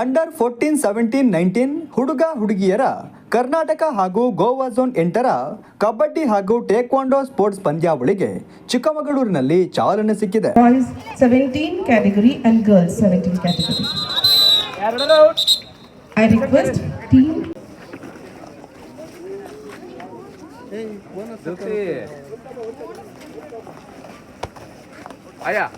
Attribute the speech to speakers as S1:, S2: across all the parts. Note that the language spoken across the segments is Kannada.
S1: ಅಂಡರ್ ಫೋರ್ಟೀನ್ ಸೆವೆಂಟೀನ್ ನೈನ್ಟೀನ್ ಹುಡುಗ ಹುಡುಗಿಯರ ಕರ್ನಾಟಕ ಹಾಗೂ ಗೋವಾ ಝೋನ್ ಎಂಟರ ಕಬಡ್ಡಿ ಹಾಗೂ ಟೇಕ್ವಾಂಡೋ ಸ್ಪೋರ್ಟ್ಸ್ ಪಂದ್ಯಾವಳಿಗೆ ಚಿಕ್ಕಮಗಳೂರಿನಲ್ಲಿ ಚಾಲನೆ ಸಿಕ್ಕಿದೆ.
S2: Boys 17 category and girls 17 category. I request team
S3: 아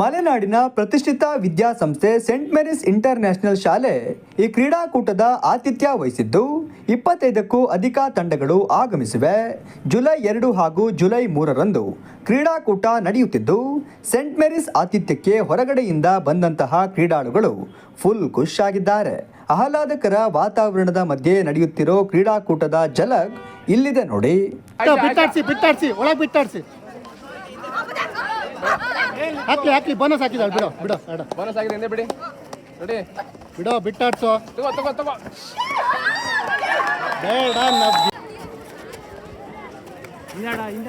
S1: ಮಲೆನಾಡಿನ ಪ್ರತಿಷ್ಠಿತ ವಿದ್ಯಾಸಂಸ್ಥೆ ಸೆಂಟ್ ಮೇರಿಸ್ ಇಂಟರ್ ನ್ಯಾಷನಲ್ ಶಾಲೆ ಈ ಕ್ರೀಡಾಕೂಟದ ಆತಿಥ್ಯ ವಹಿಸಿದ್ದು ಇಪ್ಪತ್ತೈದಕ್ಕೂ ಅಧಿಕ ತಂಡಗಳು ಆಗಮಿಸಿವೆ. ಜುಲೈ ಎರಡು ಹಾಗೂ ಜುಲೈ ಮೂರರಂದು ಕ್ರೀಡಾಕೂಟ ನಡೆಯುತ್ತಿದ್ದು ಸೆಂಟ್ ಮೇರಿಸ್ ಆತಿಥ್ಯಕ್ಕೆ ಹೊರಗಡೆಯಿಂದ ಬಂದಂತಹ ಕ್ರೀಡಾಳುಗಳು ಫುಲ್ ಖುಷ್ ಆಗಿದ್ದಾರೆ. ಆಹ್ಲಾದಕರ ವಾತಾವರಣದ ಮಧ್ಯೆ ನಡೆಯುತ್ತಿರೋ ಕ್ರೀಡಾಕೂಟದ ಝಲಕ್ ಇಲ್ಲಿದೆ ನೋಡಿ.
S4: ಹಾಕ್ಲಿ ಹಾಕ್ಲಿ ಬೋನಸ್ ಹಾಕಿದಾಳೆ ಬಿಡು ಬಿಡು ಬೇಡ.
S3: ಬೋನಸ್ ಆಗಿದೆ ಹಿಂದೆ ಬಿಡಿ. ನೋಡಿ
S4: ಬಿಡೋ ಬಿಟ್ಟಾಡ್ಸು.
S3: ತಗೋ ತಗೋ ತಗೋ.
S4: ಬೇಡ ನಬ್
S5: ಪರಿಣಿತ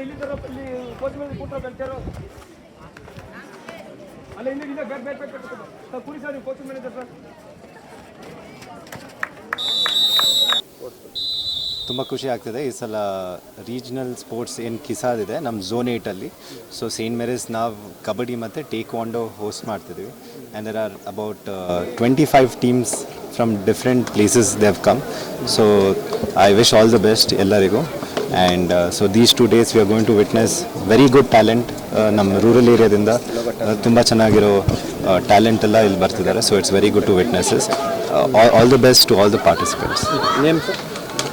S3: ಇಲ್ಲಿ ತರ ಇಲ್ಲಿ ಕೋಚ್ ಮೇಲೆ ಕೂತ್ರ ಕಲ್ತಾರೋ ಅಲ್ಲ ಇಲ್ಲಿ ಇಲ್ಲ ಬ್ಯಾಕ್ ಬ್ಯಾಕ್ ಬ್ಯಾಕ್ ಸರ್ ಕುಡಿ ಸರ್ ಕೋಚಿಂಗ್ ಮ್ಯಾನೇಜರ್ ಸರ್
S6: ತುಂಬ ಖುಷಿ ಆಗ್ತಿದೆ. ಈ ಸಲ ರೀಜ್ನಲ್ ಸ್ಪೋರ್ಟ್ಸ್ ಏನು ಕಿಸಾದಿದೆ ನಮ್ಮ ಝೋನ್ ಏಯ್ಟಲ್ಲಿ ಸೊ ಸೇಂಟ್ ಮೇರೀಸ್ ನಾವು ಕಬಡ್ಡಿ ಮತ್ತು ಟೇಕ್ ವಾಂಡೋ ಹೋಸ್ಟ್ ಮಾಡ್ತಿದ್ವಿ and there are about twenty five teams from different places they've come so I wish all the best ಎಲ್ಲರಿಗೂ. And so these two days we are going to witness very good talent ನಮ್ಮ ರೂರಲ್ ಏರಿಯಾದಿಂದ ತುಂಬ ಚೆನ್ನಾಗಿರೋ ಟ್ಯಾಲೆಂಟ್ ಎಲ್ಲ ಇಲ್ಲಿ ಬರ್ತಿದ್ದಾರೆ. So it's very good to witnesses all the best to all the participants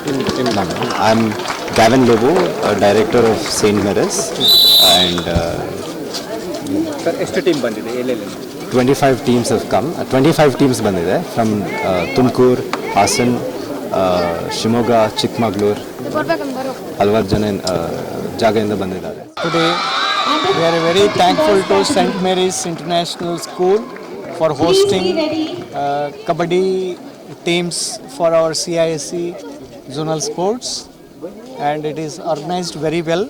S6: I'm Gavin Lobo, a director of St. Mary's, and uh,
S7: sir ಎಷ್ಟು ಟೀಮ್ ಬಂದಿದೆ ಎಲ್ಲೆಲ್ಲಿ
S6: 25 teams have come. Uh, 25 teams ಬಂದಿದೆ ಫ್ರಮ್ ತುಮಕೂರು ಹಾಸನ್ ಶಿವಮೊಗ್ಗ ಚಿಕ್ಕಮಗಳೂರು ಹಲವಾರು ಜನ ಜಾಗದಿಂದ ಬಂದಿದ್ದಾರೆ
S8: Today, we are very thankful to St. Mary's International School for hosting uh, Kabaddi teams for our CISC zonal sports, and it is organized very well.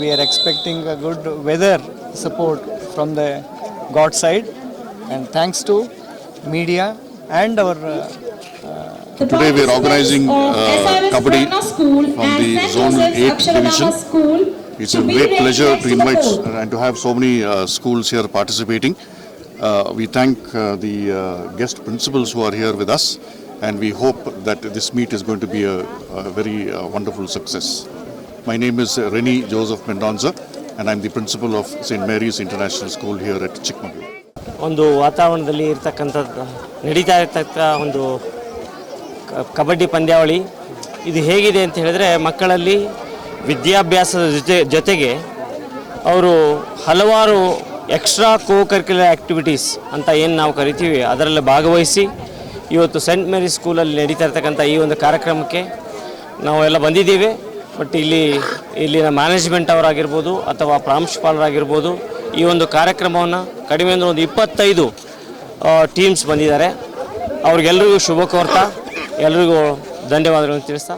S8: We are expecting a good weather support from the God side, and thanks to media and our uh,
S9: Today we are organizing uh, Kabaddi from the Zone 8 division. It's a great pleasure to invite uh, and to have so many uh, schools here participating. Uh, We thank uh, the uh, guest principals who are here with us and we hope that this meet is going to be a a very uh, wonderful success. My name is uh, Reni Joseph Mendonza and I'm the principal of St. Mary's International School here at Chikmagalur.
S10: ಒಂದು ವಾತಾವರಣದಲ್ಲಿ ಇರ್ತಕ್ಕಂಥದ್ದು ನಡೀತಾ ಇರ್ತಕ್ಕ ಒಂದು ಕಬಡ್ಡಿ ಪಂದ್ಯಾವಳಿ ಇದು ಹೇಗಿದೆ ಅಂತ ಹೇಳಿದ್ರೆ ಮಕ್ಕಳಲ್ಲಿ ವಿದ್ಯಾಭ್ಯಾಸದ ಜೊತೆ ಜೊತೆಗೆ ಅವರು ಹಲವಾರು ಎಕ್ಸ್ಟ್ರಾ ಕೋ ಕರಿಕ್ಯುಲರ್ ಆ್ಯಕ್ಟಿವಿಟೀಸ್ ಅಂತ ಏನು ನಾವು ಕರಿತೀವಿ ಅದರಲ್ಲಿ ಭಾಗವಹಿಸಿ ಇವತ್ತು ಸೆಂಟ್ ಮೇರಿ ಸ್ಕೂಲಲ್ಲಿ ನಡೀತಾ ಇರ್ತಕ್ಕಂಥ ಈ ಒಂದು ಕಾರ್ಯಕ್ರಮಕ್ಕೆ ನಾವೆಲ್ಲ ಬಂದಿದ್ದೀವಿ. ಬಟ್ ಇಲ್ಲಿ, ಇಲ್ಲಿನ ಮ್ಯಾನೇಜ್ಮೆಂಟ್ ಅವರಾಗಿರ್ಬೋದು ಅಥವಾ ಪ್ರಾಂಶುಪಾಲರಾಗಿರ್ಬೋದು ಈ ಒಂದು ಕಾರ್ಯಕ್ರಮವನ್ನು ಕಡಿಮೆ ಅಂದರೆ ಒಂದು ಇಪ್ಪತ್ತೈದು ಟೀಮ್ಸ್ ಬಂದಿದ್ದಾರೆ. ಅವ್ರಿಗೆಲ್ರಿಗೂ ಶುಭ ಕೋರ್ತಾ, ಎಲ್ರಿಗೂ ಧನ್ಯವಾದಗಳನ್ನು ತಿಳಿಸ್ತಾ